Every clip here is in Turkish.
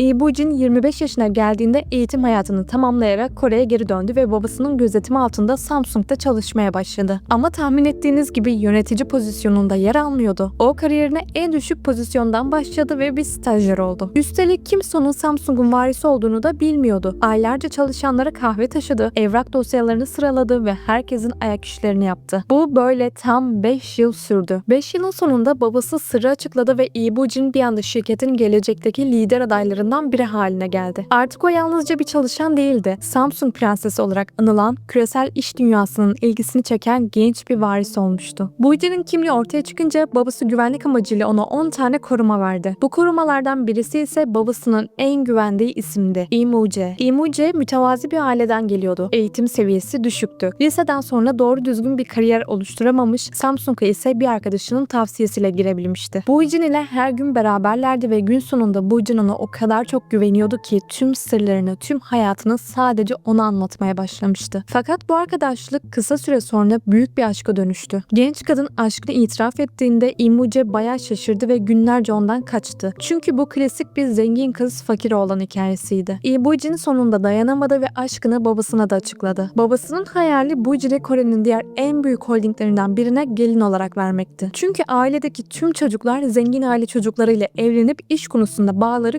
Lee Bujin 25 yaşına geldiğinde eğitim hayatını tamamlayarak Kore'ye geri döndü ve babasının gözetimi altında Samsung'da çalışmaya başladı. Ama tahmin ettiğiniz gibi yönetici pozisyonunda yer almıyordu. O kariyerine en düşük pozisyondan başladı ve bir stajyer oldu. Üstelik kimse onun Samsung'un varisi olduğunu da bilmiyordu. Aylarca çalışanlara kahve taşıdı, evrak dosyalarını sıraladı ve herkesin ayak işlerini yaptı. Bu böyle tam 5 yıl sürdü. 5 yılın sonunda babası sırrı açıkladı ve Lee Bujin bir anda şirketin gelecekteki lider adaylarından biri haline geldi. Artık o yalnızca bir çalışan değildi. Samsung prensesi olarak anılan, küresel iş dünyasının ilgisini çeken genç bir varis olmuştu. Bujin'in kimliği ortaya çıkınca babası güvenlik amacıyla ona 10 tane koruma verdi. Bu korumalardan birisi ise babasının en güvendiği isimdi. Imuje. Imuje mütevazi bir aileden geliyordu. Eğitim seviyesi düşüktü. Liseden sonra doğru düzgün bir kariyer oluşturamamış, Samsung'a ise bir arkadaşının tavsiyesiyle girebilmişti. Bujin ile her gün beraberlerdi ve gün sonunda Bujin ona o kadar çok güveniyordu ki tüm sırlarını, tüm hayatını sadece ona anlatmaya başlamıştı. Fakat bu arkadaşlık kısa süre sonra büyük bir aşka dönüştü. Genç kadın aşkını itiraf ettiğinde Imuje bayağı şaşırdı ve günlerce ondan kaçtı. Çünkü bu klasik bir zengin kız fakir olan hikayesiydi. Ibujin sonunda dayanamadı ve aşkını babasına da açıkladı. Babasının hayali Bujin'i Kore'nin diğer en büyük holdinglerinden birine gelin olarak vermekti. Çünkü ailedeki tüm çocuklar zengin aile çocuklarıyla evlenip iş konusunda bağları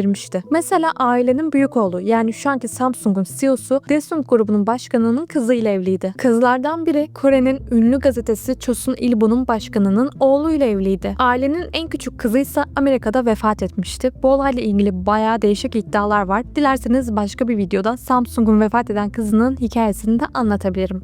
güçlendirmişti. Mesela ailenin büyük oğlu yani şu anki Samsung'un CEO'su Daesung grubunun başkanının kızıyla evliydi. Kızlardan biri Kore'nin ünlü gazetesi Chosun Ilbo'nun başkanının oğluyla evliydi. Ailenin en küçük kızı ise Amerika'da vefat etmişti. Bu olayla ilgili bayağı değişik iddialar var. Dilerseniz başka bir videoda Samsung'un vefat eden kızının hikayesini de anlatabilirim.